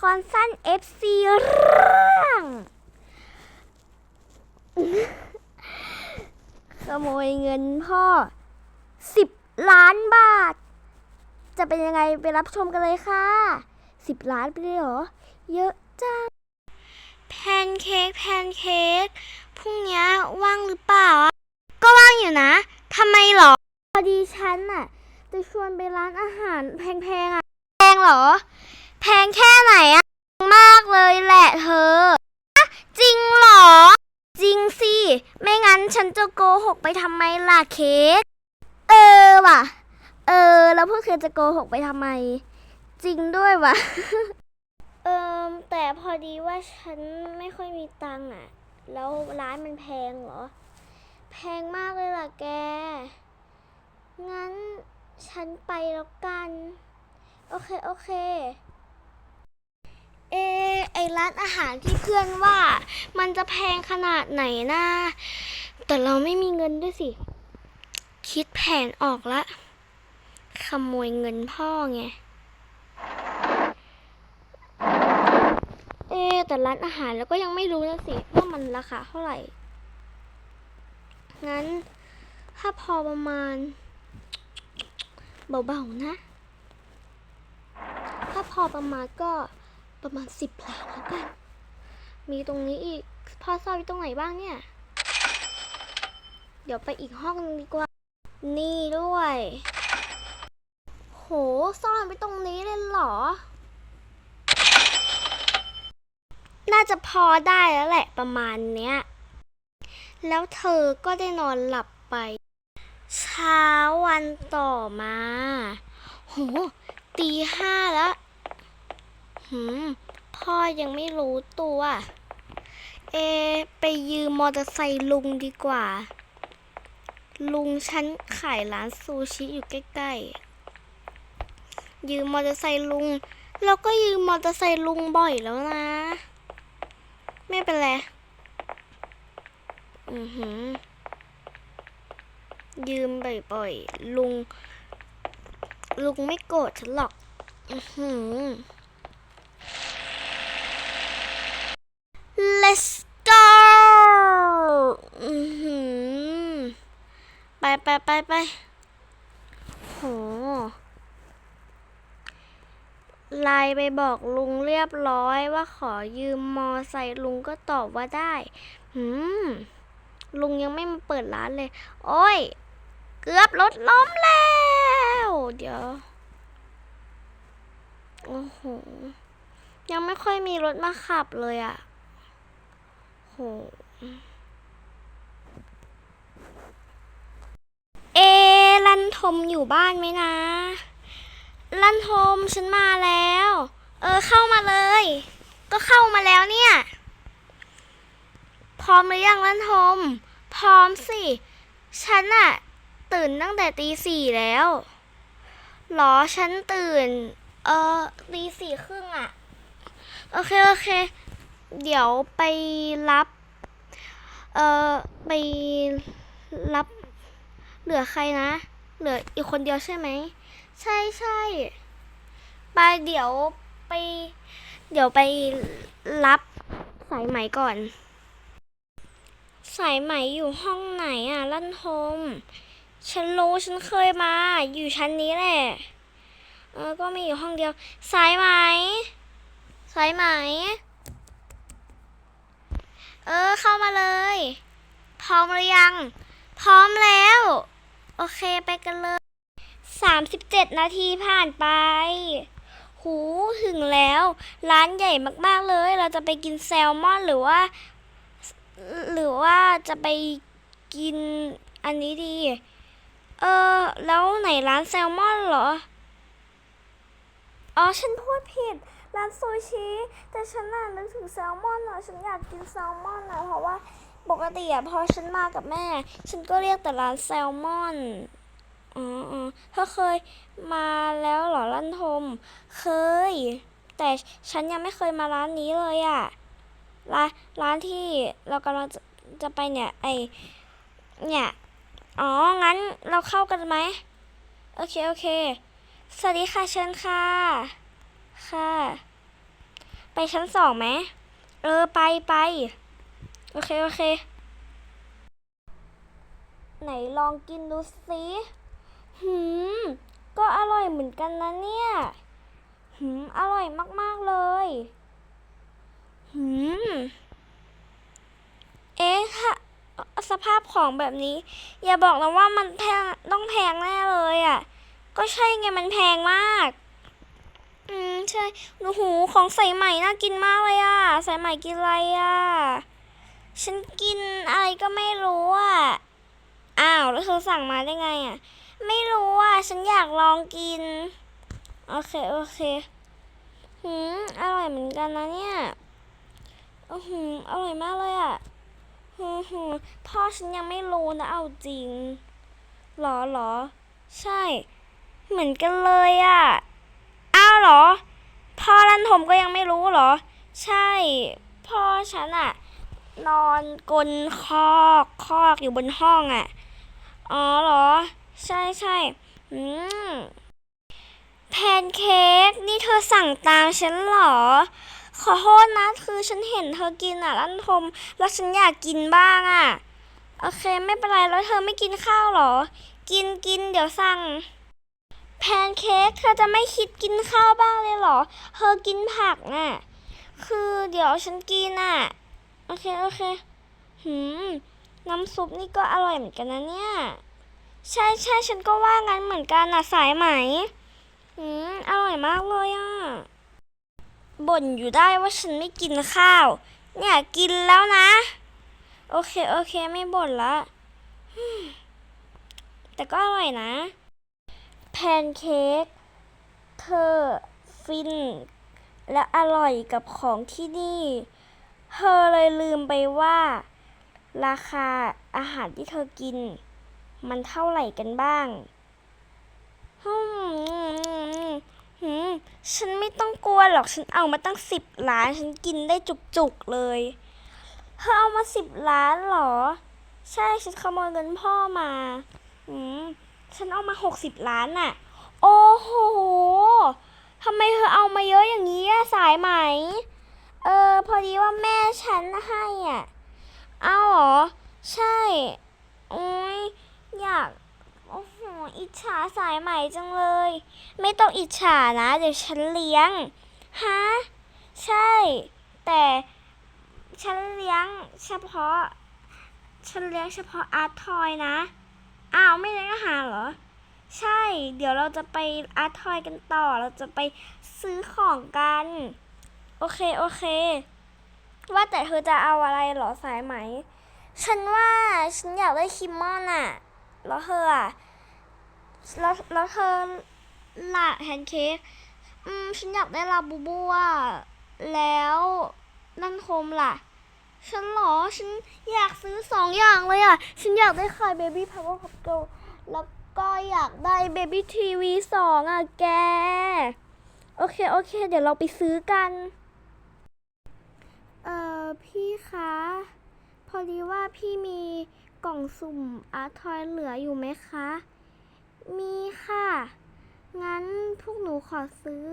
ครสั้น FC เรื่องขโมยเงินพ่อ 10 ล้านบาท จะเป็นยังไงไปรับชมกันเลยค่ะ 10 ล้านไปเลยเหรอ เยอะจัง แพนเค้กแพนเค้กพรุ่งนี้ว่างหรือเปล่าอะก็ว่างอยู่นะทำไมหรอ พอดีฉันน่ะ จะชวนไปร้านอาหารแพงๆอะ แพงเหรอ แพงแค่ไหนอะมากเลยแหละเธออะจริงเหรอ จริงสิ ไม่งั้นฉันจะโกหกไปทำไมล่ะเค้ก เออว่ะ เออ แล้วพวกเธอจะโกหกไปทำไม จริงด้วยว่ะ เออแต่พอดีว่าฉันไม่ค่อยมีตังค์อะแล้วร้านมันแพงเหรอ แพงมากเลยล่ะแก งั้นฉันไปแล้วกัน โอเค โอเค เอไอร้านอาหารที่เพื่อนว่ามันจะแพงขนาดไหนนะแต่เราไม่มีเงินด้วยสิ คิดแผนออกละ ขโมยเงินพ่อไง เอแต่ร้านอาหารแล้วก็ยังไม่รู้นะสิว่ามันราคาเท่าไหร่ งั้น ถ้าพอประมาณ เบาๆนะ ถ้าพอประมาณก็ ประมาณสิบล้าแล้วกัน มีตรงนี้อีกพ่อซ่อนไว้ตรงไหนบ้างเนี่ย เดี๋ยวไปอีกห้องนึงดีกว่า นี่ด้วย โหซ่อนไว้ตรงนี้เลยเหรอ น่าจะพอได้แล้วแหละประมาณเนี้ย แล้วเธอก็ได้นอนหลับไป เช้าวันต่อมา โหตีห้าแล้ว หืมพ่อยังไม่รู้ตัว เอ ไปยืมมอเตอร์ไซค์ลุงดีกว่า ลุงฉันขายร้านซูชิอยู่ใกล้ๆ ยืมมอเตอร์ไซค์ลุงแล้วก็ยืมมอเตอร์ไซค์ลุงบ่อยแล้วนะ ไม่เป็นไร อือหือ ยืมบ่อยๆ ลุง ลุงไม่โกรธฉันหรอก อือหือ let's go อือหือ ไปไปไปไปโห ไปบอกลุงเรียบร้อยว่าขอยืมมอไซค์ลุงก็ตอบว่าได้หืมลุงยังไม่มาเปิดร้านเลย โอ้ย เกือบรถล้มแล้ว เดี๋ยว โอ้โห ยังไม่ค่อยมีรถมาขับเลยอะ่ะโหเอลันทมอยู่บ้านไหมนะ ลันทมฉันมาแล้ว เออเข้ามาเลย ก็เข้ามาแล้วเนี่ย พร้อมหรือยังลันทม พร้อมสิ ฉันอะตื่นตั้งแต่ตีสี่แล้วหรอฉันตื่น เออตีสี่ครึ่งอะโอเค โอเค เดี๋ยวไปรับ เออไปรับ เหลือใครนะ เหลืออีกคนเดียวใช่ไหม ใช่ใช่ไปเดี๋ยว ไป เดี๋ยวไปรับสายไหมก่อน สายไหมอยู่ห้องไหนอะ ลั่นทมฉันรู้ฉันเคยมา อยู่ชั้นนี้แหละเออก็มีอยู่ห้องเดียว สายไหม สายไหม เออเข้ามาเลย พร้อมหรือยัง พร้อมแล้ว โอเคไปกันเลยสามสิบเจ็ดนาทีผ่านไป หูถึงแล้ว ร้านใหญ่มากๆเลย เราจะไปกินแซลมอนหรือว่า หรือว่าจะไปกินอันนี้ดี เออ แล้วไหนร้านแซลมอนเหรอ อ๋อ ฉันพูดผิด ร้านซูชิ แต่ฉันน่ะนึกถึงแซลมอนอะ ฉันอยากกินแซลมอนอะ เพราะว่าปกติอะพอฉันมากับแม่ ฉันก็เรียกแต่ร้านแซลมอน อ๋ออ๋อเธอเคยมาแล้วเหรอลั่นทม เคย แต่ฉันยังไม่เคยมาร้านนี้เลยอะร้านร้านที่เรากำลังจะจะไปเนี่ย ไอเนี่ย อ๋อ งั้นเราเข้ากันไหม โอเค โอเค สวัสดีค่ะ เชิญค่ะ ค่ะ ไปชั้นสองไหม เออ ไปไป โอเค โอเค ไหนลองกินดูสิ หืม ก็อร่อยเหมือนกันนะเนี่ย หืม อร่อยมาก ๆ เลย หืม เอ๊ะค่ะ สภาพของแบบนี้ อย่าบอกนะว่ามันแพงต้องแพงแน่เลยอะ่ะ ก็ใช่ไงมันแพงมาก อืม ใช่หนูหูของใส่ใหม่น่ากินมากเลยอะ่ะ ใส่ใหม่กินอะไรอะ่ะ ฉันกินอะไรก็ไม่รู้อะ อ้าว แล้วเธอสั่งมาได้ไงอะ ไม่รู้อะ ฉันอยากลองกิน โอเค โอเคหืมอร่อยเหมือนกันนะเนี่ยอือหืออร่อยมากเลยอะหืมหืมพ่อฉันยังไม่รู้นะเอาจริงหรอหรอ ใช่ เหมือนกันเลยอะ อ้าวหรอ พ่อรันทมก็ยังไม่รู้หรอ ใช่ พ่อฉันอะ นอนกลนคอกคอกอยู่บนห้องอะ อ๋อหรอ ใช่ใช่อืมแพนเค้กนี่เธอสั่งตามฉันเหรอ ขอโทษนะคือฉันเห็นเธอกินอะรันทมแล้วฉันอยากกินบ้างอะ โอเคไม่เป็นไรแล้วเธอไม่กินข้าวเหรอ กินกินเดี๋ยวสั่ง แพนเค้กเธอจะไม่คิดกินข้าวบ้างเลยเหรอ เธอกินผักน่ะ คือเดี๋ยวฉันกินน่ะ โอเคโอเค หืม น้ำซุปนี่ก็อร่อยเหมือนกันนะเนี่ย ใช่ใช่ฉันก็ว่างั้นเหมือนกันน่ะสายไหมหืม อร่อยมากเลยอะ บ่นอยู่ได้ว่าฉันไม่กินข้าว เนี่ยกินแล้วนะ โอเค โอเค ไม่บ่นละ แต่ก็อร่อยนะ แพนเค้ก เธอ ฟิน และอร่อยกับของที่นี่ เธอเลยลืมไปว่า ราคาอาหารที่เธอกิน มันเท่าไหร่กันบ้างฮึมหืมฉันไม่ต้องกลัวหรอก ฉันเอามาตั้งสิบล้าน ฉันกินได้จุกๆเลยเธอเอามาสิบล้านหรอ ใช่ ฉันขโมยเงินพ่อมา อืม ฉันเอามาหกสิบล้านน่ะ โอ้โหทำไมเธอเอามาเยอะอย่างนี้อะสายไหม เออ พอดีว่าแม่ฉันให้อะ เอาหรอ ใช่อ้ยอยากโอิจฉาสายใหม่จังเลย ไม่ต้องอิจฉานะ เดี๋ยวฉันเลี้ยง ฮะ ใช่ แต่ฉันเลี้ยงเฉพาะ ฉันเลี้ยงเฉพาะอาร์ตทอยนะ อ้าวไม่เลี้ยงอาหารเหรอ ใช่ เดี๋ยวเราจะไปอาร์ตทอยกันต่อ เราจะไปซื้อของกัน โอเค โอเค ว่าแต่เธอจะเอาอะไรเหรอสายไหม ฉันว่าฉันอยากได้คิมมอนอะแล้วเธออะ แล้วแล้วเธอละแพนเค้กอืมฉันอยากได้ลาบูบูอะแล้วนั่นโคมล่ะ ฉันหรอฉันอยากซื้อสองอย่างเลยอะ ฉันอยากได้คายเบบี้พาวเวอร์คัพเกิลแล้วก็อยากได้เบบี้ทีวีสองอะแก โอเค โอเค เดี๋ยวเราไปซื้อกัน เอ่อ พี่คะ พอดีว่าพี่มีกล่องสุ่มอาร์ทอยเหลืออยู่ไหมคะ มีค่ะ งั้นพวกหนูขอซื้อ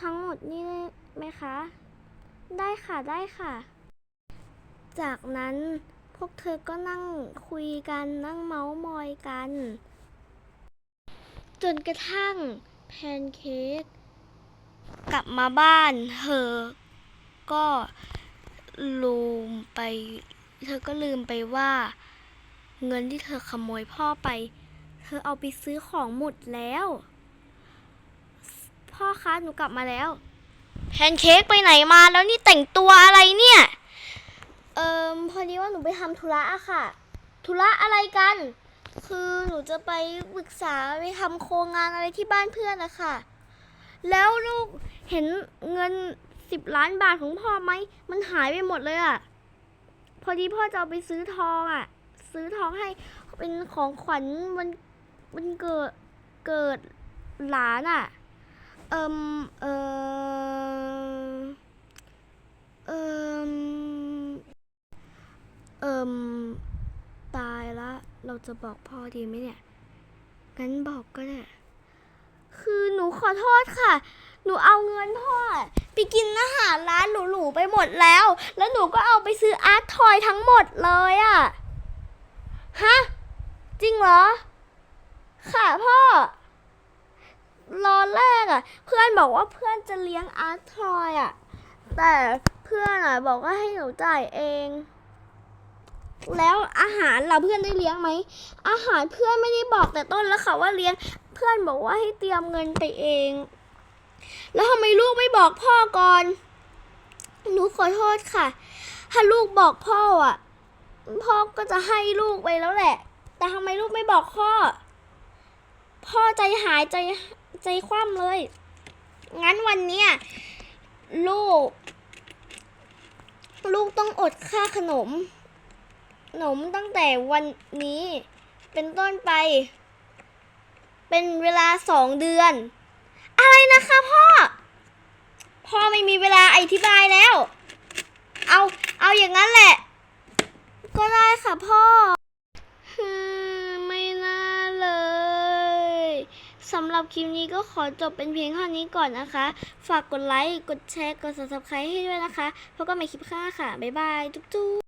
ทั้งหมดนี่ได้ไหมคะ ได้ค่ะได้ค่ะ จากนั้นพวกเธอก็นั่งคุยกันนั่งเมาส์มอยกัน จนกระทั่งแพนเค้กกลับมาบ้าน เธอ ก็ลืมไป เธอก็ลืมไปว่า เงินที่เธอขโมยพ่อไป ธอเอาไปซื้อของหมดแล้ว พ่อคะหนูกลับมาแล้ว แพนเค้กไปไหนมาแล้วนี่แต่งตัวอะไรเนี่ย เอิมพอดีว่าหนูไปทำธุระอะค่ะ ธุระอะไรกัน คือหนูจะไปปรึกษาไปทำโครงงานอะไรที่บ้านเพื่อนนะคะแล้วลูกเห็นเงินสิบล้านบาทของพ่อไหม มันหายไปหมดเลยอะพอดีพ่อจะเอาไปซื้อทองอะซื้อทองให้เป็นของขวัญวัน วันเกิดเกิดหลานอะเอิมเอิมเอิมเอิมตายละ เราจะบอกพ่อดีไหมเนี่ย งั้นบอกก็ได้ คือหนูขอโทษค่ะ หนูเอาเงินพ่อไปไปกินอาหารร้านหรูๆไปหมดแล้ว แล้วหนูก็เอาไปซื้ออาร์ตทอยทั้งหมดเลยอะ ฮะ จริงเหรอ ค่ะพ่อรอนแรกอะเพื่อนบอกว่าเพื่อนจะเลี้ยงอาร์ตทอยอะแต่เพื่อนอะบอกว่าให้หนูจ่ายเอง แล้วอาหารล่ะเพื่อนได้เลี้ยงไหม อาหารเพื่อนไม่ได้บอกแต่ต้นแล้วค่ะว่าเลี้ยง เพื่อนบอกว่าให้เตรียมเงินไปเอง แล้วทำไมลูกไม่บอกพ่อก่อน หนูขอโทษค่ะ ถ้าลูกบอกพ่ออะ พ่อก็จะให้ลูกไปแล้วแหละ แต่ทำไมลูกไม่บอกพ่อ พ่อใจหายใจใจคว่ำเลย งั้นวันเนี้ยลูก ลูกต้องอดค่าขนม ขนมตั้งแต่วันนี้เป็นต้นไป เป็นเวลาสองเดือน อะไรนะคะพ่อ พ่อไม่มีเวลาอธิบายแล้ว เอา เอาอย่างนั้นแหละ ก็ได้ค่ะพ่อ สำหรับคลิปนี้ก็ขอจบเป็นเพียงเท่านี้ก่อนนะคะ ฝากกดไลค์ กดแชร์ กด subscribe ให้ด้วยนะคะพบกันใหม่คลิปข้างหน้าค่ะ บ๊ายบาย จุ๊บ